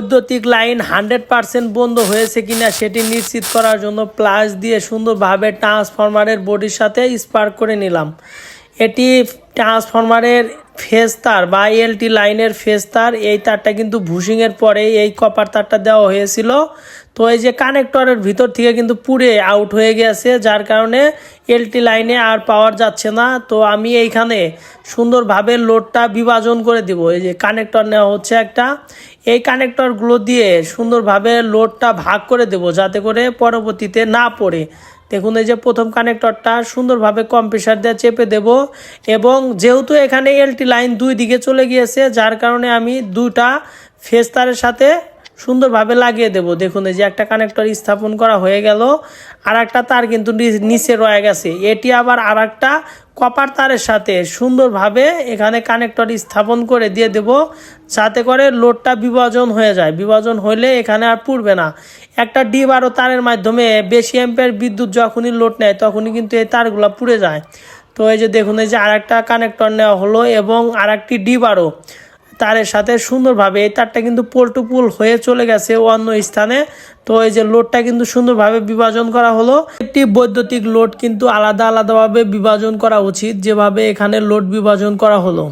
বৈদ্যুতিক line hundred percent বন্ধ হয়েছে কিনা সেটি নিশ্চিত করার জন্য প্লাস দিয়ে সুন্দরভাবে ট্রান্সফরমারের বডির সাথে স্পার্ক করে নিলাম। এটি ট্রান্সফরমারের ফেজ তার বা এলটি লাইনের ফেজ তার এই তারটা কিন্তু ভুসিংয়ের পরে এই কপার তারটা দেওয়া হয়েছিল। তো এই যে কানেক্টরের ভিতর থেকে কিন্তু পুড়ে আউট হয়ে গেছে, যার কারণে এলটি লাইনে আর পাওয়ার যাচ্ছে না। তো আমি এইখানে সুন্দরভাবে লোডটা বিভাজন করে দিব। এই যে কানেক্টর নেওয়া হচ্ছে একটা। এই কানেক্টরগুলো দিয়ে সুন্দরভাবে লোডটা ভাগ করে দেব, যাতে করে পরবর্তীতে না পড়ে। দেখুন, এই যে প্রথম কানেক্টরটা সুন্দরভাবে কম্প্রেসার দিয়ে চেপে দেব এবং যেহেতু এখানে এলটি লাইন দুই দিকে চলে গিয়েছে, যার কারণে আমি দুইটা ফেজ তারের সাথে সুন্দরভাবে লাগিয়ে দেব। দেখুন, এই যে একটা কানেক্টর স্থাপন করা হয়ে গেল আর একটা তার কিন্তু নিচে রয়ে গেছে। এটি আবার আর একটা কপার তারের সাথে সুন্দরভাবে এখানে কানেক্টর স্থাপন করে দিয়ে দেব, যাতে করে লোডটা বিভাজন হয়ে যায়। বিভাজন হলে এখানে আর পুড়বে না। একটা ডি বারো তারের মাধ্যমে বেশি অ্যাম্পের বিদ্যুৎ যখনই লোড নেয়, তখনই কিন্তু এই তারগুলো পুড়ে যায়। তো এই যে দেখুন, এই যে আর একটা কানেক্টর নেওয়া হলো এবং আর একটি বারো তারের সাথে সুন্দরভাবে এই তারটা কিন্তু পোল টু পোল হয়ে চলে গেছে অন্য স্থানে। তো এই যে লোডটা কিন্তু সুন্দরভাবে বিভাজন করা হলো। একটি বৈদ্যুতিক লোড কিন্তু আলাদা আলাদাভাবে বিভাজন করা উচিত, যেভাবে এখানে লোড বিভাজন করা হলো।